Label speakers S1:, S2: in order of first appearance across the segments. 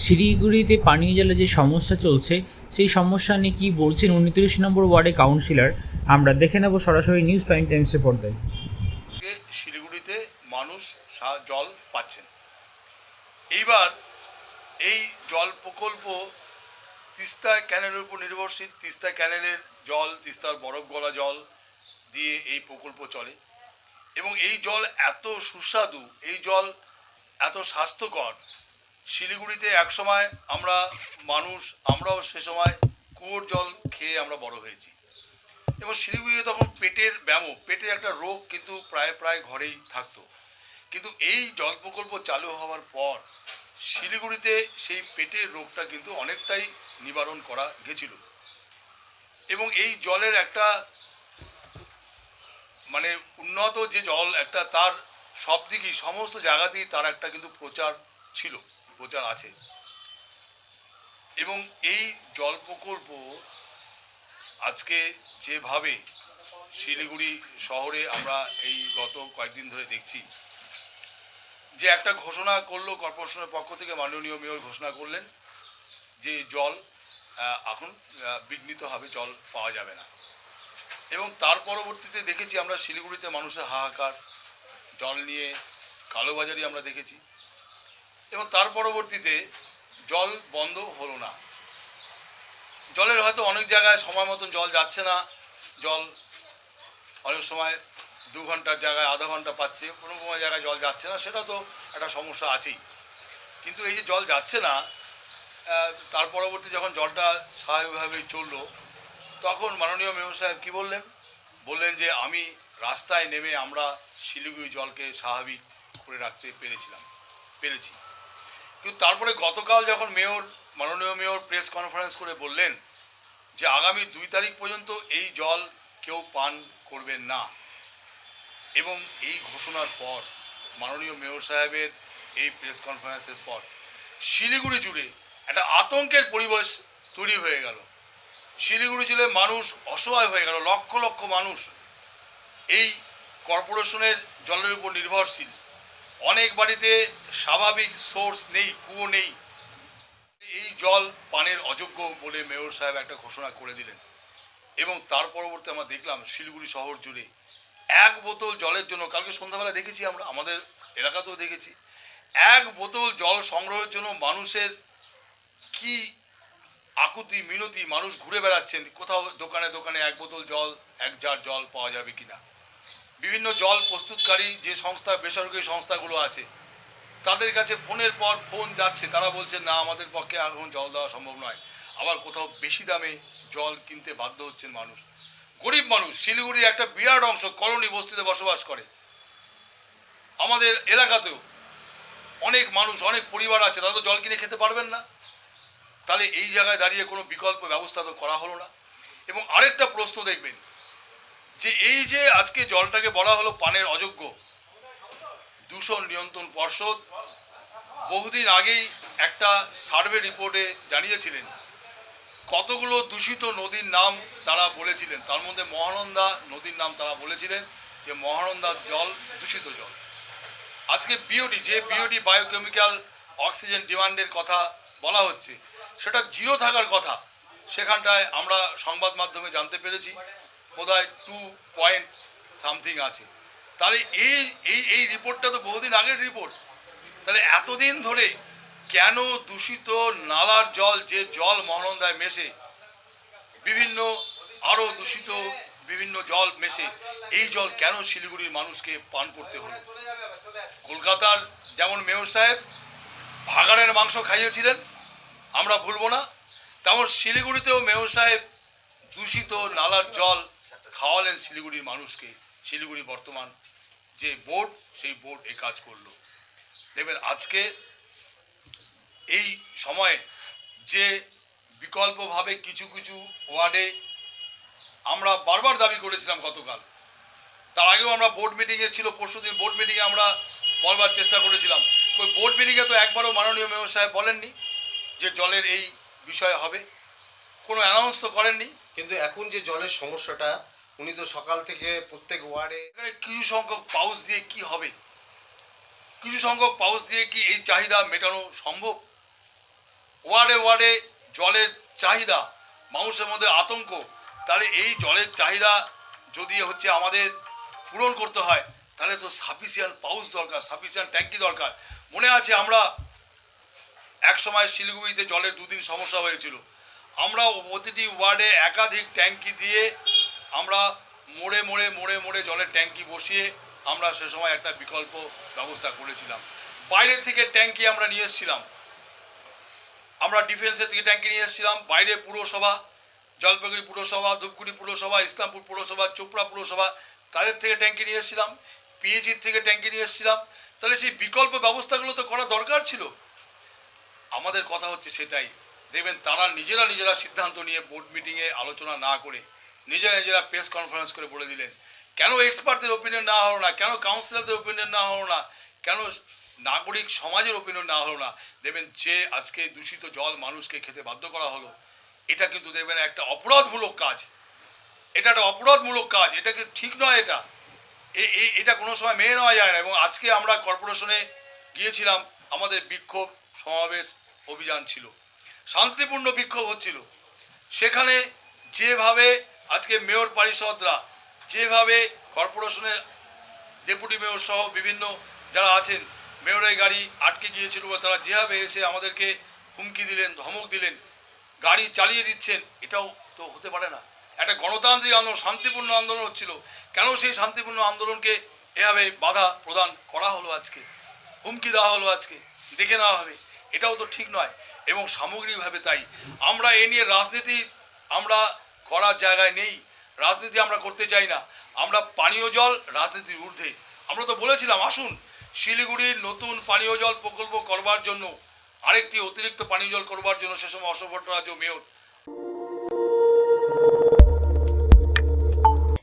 S1: শিলিগুড়িতে পানীয় জলের যে সমস্যা চলছে, সেই সমস্যা নিয়ে কী বলছেন উনত্রিশ নম্বর ওয়ার্ডে কাউন্সিলর? আমরা দেখে নেব সরাসরি নিউজ প্রাইম টাইমসের পর্দায়।
S2: শিলিগুড়িতে মানুষ জল পাচ্ছেন। এইবার এই জল প্রকল্প তিস্তা ক্যানেলের উপর নির্ভরশীল। তিস্তা ক্যানেলের জল, তিস্তার বরফ গলা জল দিয়ে এই প্রকল্প চলে। এবং এই জল এত সুস্বাদু, এই জল এত স্বাস্থ্যকর শিলিগুড়িতে একসময় আমরা মানুষ, আমরাও সে সময় কুয়োর জল খেয়ে আমরা বড় হয়েছি। এবং শিলিগুড়িতে তখন পেটের ব্যামো পেটের একটা রোগ কিন্তু প্রায় প্রায় ঘরেই থাকতো। কিন্তু এই জল প্রকল্প চালু হওয়ার পর শিলিগুড়িতে সেই পেটের রোগটা কিন্তু অনেকটাই নিবারণ করা গেছিল। এবং এই জলের একটা মানে উন্নত যে জল, একটা তার সব দিকই সমস্ত জায়গাতেই তার একটা কিন্তু প্রচার ছিল। প্রচার আছে। এবং এই জল প্রকল্প আজকে যেভাবে শিলিগুড়ি শহরে আমরা এই গত কয়েকদিন ধরে দেখছি যে একটা ঘোষণা করল কর্পোরেশনের পক্ষ থেকে মাননীয় মেয়র ঘোষণা করলেন যে জল এখন আহ, বিঘ্নিতভাবে জল পাওয়া যাবে না। এবং তার পরবর্তীতে দেখেছি আমরা শিলিগুড়িতে মানুষের হাহাকার জল নিয়ে কালোবাজারি আমরা দেখেছি। এবং তার পরবর্তীতে জল বন্ধ হলো না। জলের হয়তো অনেক জায়গায় সময় মতন জল যাচ্ছে না। জল অনেক সময় দু ঘণ্টার জায়গায়, আধা ঘণ্টা পাচ্ছে, কোনো কোনো জায়গায় জল যাচ্ছে না, সেটা তো একটা সমস্যা আছেই। কিন্তু এই যে জল যাচ্ছে না তার পরবর্তী যখন জলটা স্বাভাবিকভাবেই চলল, তখন মাননীয় মেয়র সাহেব কী বললেন? বললেন যে, আমি রাস্তায় নেমে আমরা শিলিগুড়ি জলকে স্বাভাবিক করে রাখতে পেরেছিলাম, পেরেছি। কিন্তু তারপরে গতকাল যখন মেয়র, মাননীয় মেয়র প্রেস কনফারেন্স করে বললেন যে আগামী দুই তারিখ পর্যন্ত এই জল কেউ পান করবেন না, এবং এই ঘোষণার পর, মাননীয় মেয়র সাহেবের এই প্রেস কনফারেন্সের পর, শিলিগুড়ি জুড়ে একটা আতঙ্কের পরিবেশ তৈরি হয়ে গেল। শিলিগুড়ি জুড়ে মানুষ অসহায় হয়ে গেল, লক্ষ লক্ষ মানুষ এই কর্পোরেশনের জলের উপর নির্ভরশীল। অনেক বাড়িতে স্বাভাবিক সোর্স নেই, কুয়ো নেই। এই জল পানের অযোগ্য বলে মেয়র সাহেব একটা ঘোষণা করে দিলেন। এবং তার পরবর্তী আমরা দেখলাম শিলিগুড়ি শহর জুড়ে এক বোতল জলের জন্য, কালকে সন্ধ্যাবেলা দেখেছি আমরা, আমাদের এলাকাতেও দেখেছি, এক বোতল জল সংগ্রহের জন্য মানুষের কি আকুতি, মিনতি, মানুষ ঘুরে বেড়াচ্ছেন, কোথাও দোকানে দোকানে এক বোতল জল, এক জার জল পাওয়া যাবে কিনা। বিভিন্ন জল প্রস্তুতকারী যে সংস্থা, বেসরকারি সংস্থাগুলো আছে, তাদের কাছে ফোনের পর ফোন যাচ্ছে। তারা বলছে, না, আমাদের পক্ষে আর এখন জল দেওয়া সম্ভব নয়। আবার কোথাও বেশি দামে জল কিনতে বাধ্য হচ্ছেন মানুষ। গরিব মানুষ, শিলিগুড়ির একটা বিরাট অংশ কলোনি বস্তিতে বসবাস করে। আমাদের এলাকাতেও অনেক মানুষ, অনেক পরিবার আছে, তারা তো জল কিনে খেতে পারবেন না। তাহলে এই জায়গায় দাঁড়িয়ে কোনো বিকল্প ব্যবস্থা তো করা হলো না। এবং আরেকটা প্রশ্ন দেখবেন যে এই যে আজকে জলটাকে বলা হলো পানের অযোগ্য। দূষণ নিয়ন্ত্রণ পর্ষদ বহুদিন আগেই একটা সার্ভে রিপোর্টে জানিয়েছিলেন। কতগুলো দূষিত নদীর নাম তারা বলেছিলেন। তার মধ্যে মহানন্দা নদীর নাম তারা বলেছিলেন যে মহানন্দার জল, দূষিত জল। আজকে বিওডি যে বিওডি বায়োকেমিক্যাল অক্সিজেন ডিমান্ডের কথা বলা হচ্ছে, সেটা জিরো থাকার কথা। সেখানটায় আমরা সংবাদ মাধ্যমে জানতে পেরেছি। বোধহয় টু পয়েন্ট সামথিং আছে। তাহলে এই এই এই রিপোর্টটা তো বহুদিন আগের রিপোর্ট তাহলে এতদিন ধরে কেন দূষিত নালার জল, যে জল মহানন্দায় মেশে, বিভিন্ন আরও দূষিত বিভিন্ন জল মেশে, এই জল কেন শিলিগুড়ির মানুষকে পান করতে হলো? কলকাতার যেমন মেয়র সাহেব ভাগাড়ের মাংস খাইয়েছিলেন, আমরা ভুলবো না। তেমন শিলিগুড়িতেও মেয়র সাহেব দূষিত নালার জল খাওয়ালেন শিলিগুড়ির মানুষকে, শিলিগুড়ি বর্তমান যে বোর্ড, সেই বোর্ড এ কাজ করল। দেখবেন আজকে এই সময়ে যে বিকল্পভাবে কিছু কিছু ওয়ার্ডে আমরা বারবার দাবি করেছিলাম গতকাল। তার আগেও আমরা বোর্ড মিটিংয়ে ছিল পরশুদিন বোর্ড মিটিংয়ে আমরা বলবার চেষ্টা করেছিলাম। ওই বোর্ড মিটিংয়ে তো একবারও মাননীয় মেয়র সাহেব বলেননি যে জলের এই বিষয় হবে। কোনো অ্যানাউন্স তো করেননি।
S3: কিন্তু এখন যে জলের সমস্যাটা উনি তো সকাল থেকে প্রত্যেক ওয়ার্ডে
S2: এখানে কিছু সংখ্যক পাউস দিয়ে কি হবে? কিছু সংখ্যক পাউস দিয়ে কি এই চাহিদা মেটানো সম্ভব? ওয়ার্ডে ওয়ার্ডে জলের চাহিদা, মানুষের মধ্যে আতঙ্ক, তাহলে এই জলের চাহিদা যদি হচ্ছে আমাদের পূরণ করতে হয়, তাহলে তো সাফিসিয়েন্ট পাউস দরকার সাফিসিয়েন্ট ট্যাঙ্কি দরকার। মনে আছে আমরা এক সময় শিলিগুড়িতে জলের দুদিন সমস্যা হয়েছিল। আমরা প্রতিটি ওয়ার্ডে একাধিক ট্যাঙ্কি দিয়ে আমরা মোড়ে মোড়ে মোড়ে মোড়ে জলের ট্যাঙ্কি বসিয়ে আমরা সে সময় একটা বিকল্প ব্যবস্থা করেছিলাম। বাইরে থেকে ট্যাঙ্কি আমরা নিয়ে এসেছিলাম। আমরা ডিফেন্সের থেকে ট্যাঙ্কি নিয়ে এসেছিলাম। বাইরে পুরসভা, জলপাইগুড়ি পুরসভা, ধূপগুড়ি পুরসভা, ইসলামপুর পুরসভা, চোপড়া পুরসভা, তাদের থেকে ট্যাঙ্কি নিয়ে এসেছিলাম। পিএইচির থেকে ট্যাঙ্কি নিয়ে এসেছিলাম। তাহলে সেই বিকল্প ব্যবস্থাগুলো তো করা দরকার ছিল। আমাদের কথা হচ্ছে সেটাই। দেখবেন তারা নিজেরা নিজেরা সিদ্ধান্ত নিয়ে বোর্ড মিটিংয়ে আলোচনা না করে নিজেরা নিজেরা প্রেস কনফারেন্স করে বলে দিলেন, কেন এক্সপার্টদের ওপিনিয়ন না হলো না? কেন কাউন্সিলরদের ওপিনিয়ন না হলো না? কেন নাগরিক সমাজের ওপিনিয়ন না হলো না? দেখবেন যে আজকে দূষিত জল মানুষকে খেতে বাধ্য করা হলো, এটা কিন্তু দেখবেন একটা অপরাধমূলক কাজ। এটা একটা অপরাধমূলক কাজ, এটা কি ঠিক নয় এটা? এটা কোনো সময় মেনে নেওয়া যায় না এবং আজকে আমরা কর্পোরেশনে গিয়েছিলাম, আমাদের বিক্ষোভ সমাবেশ অভিযান ছিল। শান্তিপূর্ণ বিক্ষোভ হচ্ছিল। সেখানে যেভাবে আজকে মেয়র পরিষদরা যেভাবে কর্পোরেশনের ডেপুটি মেয়র সহ বিভিন্ন যারা আছেন, মেয়রের গাড়ি আটকে গিয়েছিল বা তারা যেভাবে এসে আমাদেরকে হুমকি দিলেন, ধমক দিলেন, গাড়ি চালিয়ে দিচ্ছেন, এটাও তো হতে পারে না। একটা গণতান্ত্রিক আন্দোলন, শান্তিপূর্ণ আন্দোলন হচ্ছিল। কেন সেই শান্তিপূর্ণ আন্দোলনকে এভাবে বাধা প্রদান করা হলো আজকে? হুমকি দেওয়া হলো আজকে? দেখে নেওয়া হবে। এটাও তো ঠিক নয়। এবং সামগ্রিকভাবে তাই। আমরা এ নিয়ে রাজনীতি, আমরা করার জায়গায় নেই। রাজনীতি আমরা করতে চাই না। আমরা পানীয় জল, রাজনীতির ঊর্ধ্বে। আমরা তো বলেছিলাম, আসুন, শিলিগুড়ির নতুন পানীয় জল প্রকল্প করবার জন্য, আরেকটি অতিরিক্ত পানীয় জল করবার জন্য সে সময় অশোক ভট্টাচার্য মেয়র।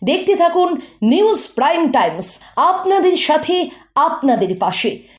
S4: দেখতে থাকুন নিউজ প্রাইম টাইমস, আপনাদের সাথে, আপনাদের পাশে।